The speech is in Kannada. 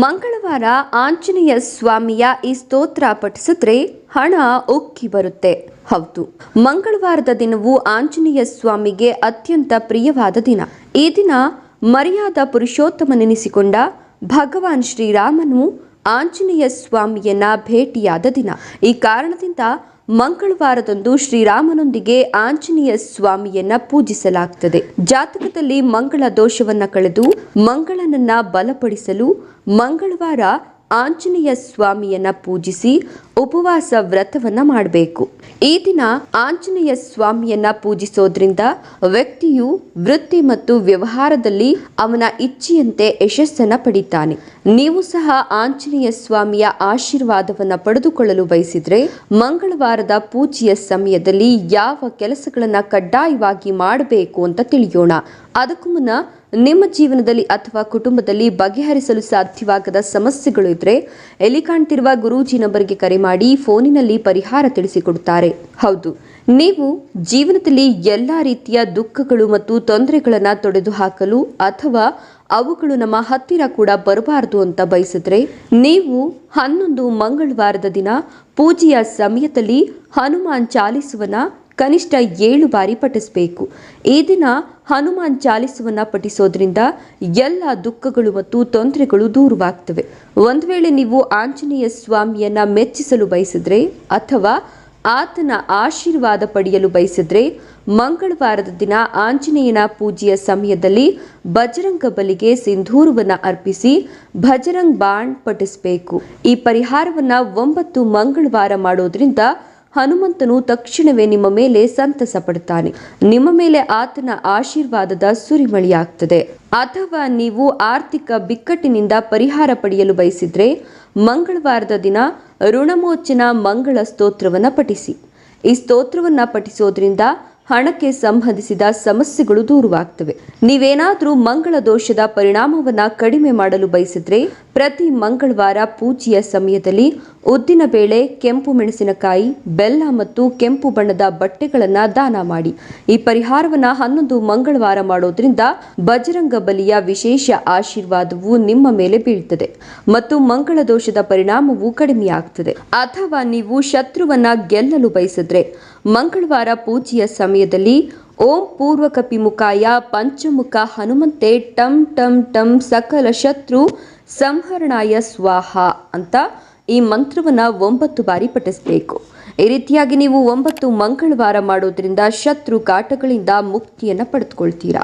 ಮಂಗಳವಾರ ಆಂಜನೇಯ ಸ್ವಾಮಿಯ ಈ ಸ್ತೋತ್ರ ಪಠಿಸಿದ್ರೆ ಹಣ ಉಕ್ಕಿ ಬರುತ್ತೆ. ಹೌದು, ಮಂಗಳವಾರದ ದಿನವು ಆಂಜನೇಯ ಸ್ವಾಮಿಗೆ ಅತ್ಯಂತ ಪ್ರಿಯವಾದ ದಿನ. ಈ ದಿನ ಮರ್ಯಾದ ಪುರುಷೋತ್ತಮನೆನಿಸಿಕೊಂಡ ಭಗವಾನ್ ಶ್ರೀರಾಮನು ಆಂಜನೇಯ ಸ್ವಾಮಿಯನ್ನ ಭೇಟಿಯಾದ ದಿನ. ಈ ಕಾರಣದಿಂದ ಮಂಗಳವಾರದಂದು ಶ್ರೀರಾಮನೊಂದಿಗೆ ಆಂಜನೇಯ ಸ್ವಾಮಿಯನ್ನ ಪೂಜಿಸಲಾಗ್ತದೆ. ಜಾತಕದಲ್ಲಿ ಮಂಗಳ ದೋಷವನ್ನ ಕಳೆದು ಮಂಗಳನನ್ನ ಬಲಪಡಿಸಲು ಮಂಗಳವಾರ ಆಂಜನೇಯ ಸ್ವಾಮಿಯನ್ನ ಪೂಜಿಸಿ ಉಪವಾಸ ವ್ರತವನ್ನ ಮಾಡಬೇಕು. ಈ ದಿನ ಆಂಜನೇಯ ಸ್ವಾಮಿಯನ್ನ ಪೂಜಿಸೋದ್ರಿಂದ ವ್ಯಕ್ತಿಯು ವೃತ್ತಿ ಮತ್ತು ವ್ಯವಹಾರದಲ್ಲಿ ಅವನ ಇಚ್ಛೆಯಂತೆ ಯಶಸ್ಸನ್ನ ಪಡಿತಾನೆ. ನೀವು ಸಹ ಆಂಜನೇಯ ಸ್ವಾಮಿಯ ಆಶೀರ್ವಾದವನ್ನ ಪಡೆದುಕೊಳ್ಳಲು ಬಯಸಿದ್ರೆ ಮಂಗಳವಾರದ ಪೂಜೆಯ ಸಮಯದಲ್ಲಿ ಯಾವ ಕೆಲಸಗಳನ್ನ ಕಡ್ಡಾಯವಾಗಿ ಮಾಡಬೇಕು ಅಂತ ತಿಳಿಯೋಣ. ಅದಕ್ಕೂ ಮುನ್ನ ನಿಮ್ಮ ಜೀವನದಲ್ಲಿ ಅಥವಾ ಕುಟುಂಬದಲ್ಲಿ ಬಗೆಹರಿಸಲು ಸಾಧ್ಯವಾಗದ ಸಮಸ್ಯೆಗಳು ಇದ್ರೆ ಎಲ್ಲಿ ಕಾಣ್ತಿರುವ ಗುರೂಜಿ ನಂಬರ್ಗೆ ಕರೆ ಮಾಡಿ ಫೋನಿನಲ್ಲಿ ಪರಿಹಾರ ತಿಳಿಸಿಕೊಡುತ್ತಾರೆ. ಹೌದು, ನೀವು ಜೀವನದಲ್ಲಿ ಎಲ್ಲ ರೀತಿಯ ದುಃಖಗಳು ಮತ್ತು ತೊಂದರೆಗಳನ್ನ ತೊಡೆದು ಹಾಕಲು ಅಥವಾ ಅವುಗಳು ನಮ್ಮ ಹತ್ತಿರ ಕೂಡ ಬರಬಾರದು ಅಂತ ಬಯಸಿದ್ರೆ ನೀವು ಹನ್ನೊಂದು ಮಂಗಳವಾರದ ದಿನ ಪೂಜೆಯ ಸಮಯದಲ್ಲಿ ಹನುಮಾನ್ ಚಾಲಿಸುವನ ಕನಿಷ್ಠ ಏಳು ಬಾರಿ ಪಠಿಸಬೇಕು. ಈ ದಿನ ಹನುಮಾನ್ ಚಾಲಿಸುವನ್ನ ಪಠಿಸೋದ್ರಿಂದ ಎಲ್ಲ ದುಃಖಗಳು ಮತ್ತು ತೊಂದರೆಗಳು ದೂರವಾಗ್ತವೆ. ಒಂದು ವೇಳೆ ನೀವು ಆಂಜನೇಯ ಸ್ವಾಮಿಯನ್ನ ಮೆಚ್ಚಿಸಲು ಬಯಸಿದ್ರೆ ಅಥವಾ ಆತನ ಆಶೀರ್ವಾದ ಪಡೆಯಲು ಬಯಸಿದ್ರೆ ಮಂಗಳವಾರದ ದಿನ ಆಂಜನೇಯನ ಪೂಜೆಯ ಸಮಯದಲ್ಲಿ ಬಜರಂಗ ಬಲಿಗೆ ಸಿಂಧೂರವನ್ನು ಅರ್ಪಿಸಿ ಭಜರಂಗ್ ಬಾಣ್ ಪಠಿಸಬೇಕು. ಈ ಪರಿಹಾರವನ್ನು ಒಂಬತ್ತು ಮಂಗಳವಾರ ಮಾಡೋದ್ರಿಂದ ಹನುಮಂತನು ತಕ್ಷಣವೇ ನಿಮ್ಮ ಮೇಲೆ ಸಂತಸ ಪಡುತ್ತಾನೆ. ನಿಮ್ಮ ಮೇಲೆ ಆತನ ಆಶೀರ್ವಾದದ ಸುರಿಮಳಿಯಾಗ್ತದೆ. ಅಥವಾ ನೀವು ಆರ್ಥಿಕ ಬಿಕ್ಕಟ್ಟಿನಿಂದ ಪರಿಹಾರ ಪಡೆಯಲು ಬಯಸಿದ್ರೆ, ಮಂಗಳವಾರದ ದಿನ ಋಣಮೋಚನ ಮಂಗಳ ಸ್ತೋತ್ರವನ್ನ ಪಠಿಸಿ. ಈ ಸ್ತೋತ್ರವನ್ನ ಪಠಿಸೋದ್ರಿಂದ ಹಣಕ್ಕೆ ಸಂಬಂಧಿಸಿದ ಸಮಸ್ಯೆಗಳು ದೂರವಾಗ್ತವೆ. ನೀವೇನಾದರೂ ಮಂಗಳ ದೋಷದ ಪರಿಣಾಮವನ್ನ ಕಡಿಮೆ ಮಾಡಲು ಬಯಸಿದ್ರೆ ಪ್ರತಿ ಮಂಗಳವಾರ ಪೂಜೆಯ ಸಮಯದಲ್ಲಿ ಉದ್ದಿನ ಬೇಳೆ, ಕೆಂಪು ಮೆಣಸಿನಕಾಯಿ, ಬೆಲ್ಲ ಮತ್ತು ಕೆಂಪು ಬಣ್ಣದ ಬಟ್ಟೆಗಳನ್ನ ದಾನ ಮಾಡಿ. ಈ ಪರಿಹಾರವನ್ನ ಹನ್ನೊಂದು ಮಂಗಳವಾರ ಮಾಡೋದ್ರಿಂದ ಬಜರಂಗ ಬಲಿಯ ವಿಶೇಷ ಆಶೀರ್ವಾದವು ನಿಮ್ಮ ಮೇಲೆ ಬೀಳ್ತದೆ ಮತ್ತು ಮಂಗಳ ದೋಷದ ಪರಿಣಾಮವು ಕಡಿಮೆಯಾಗ್ತದೆ. ಅಥವಾ ನೀವು ಶತ್ರುವನ್ನ ಗೆಲ್ಲಲು ಬಯಸಿದ್ರೆ ಮಂಗಳವಾರ ಪೂಜೆಯ ಸಮಯದಲ್ಲಿ ಓಂ ಪೂರ್ವಕಪಿಮುಖಾಯ ಪಂಚಮುಖ ಹನುಮಂತೆ ಟಂ ಟಂ ಟಂ ಸಕಲ ಶತ್ರು ಸಂಹರಣಾಯ ಸ್ವಾಹ ಅಂತ ಈ ಮಂತ್ರವನ್ನ ಒಂಬತ್ತು ಬಾರಿ ಪಠಿಸಬೇಕು. ಈ ರೀತಿಯಾಗಿ ನೀವು ಒಂಬತ್ತು ಮಂಗಳವಾರ ಮಾಡೋದ್ರಿಂದ ಶತ್ರು ಕಾಟಗಳಿಂದ ಮುಕ್ತಿಯನ್ನ ಪಡೆದುಕೊಳ್ತೀರಾ.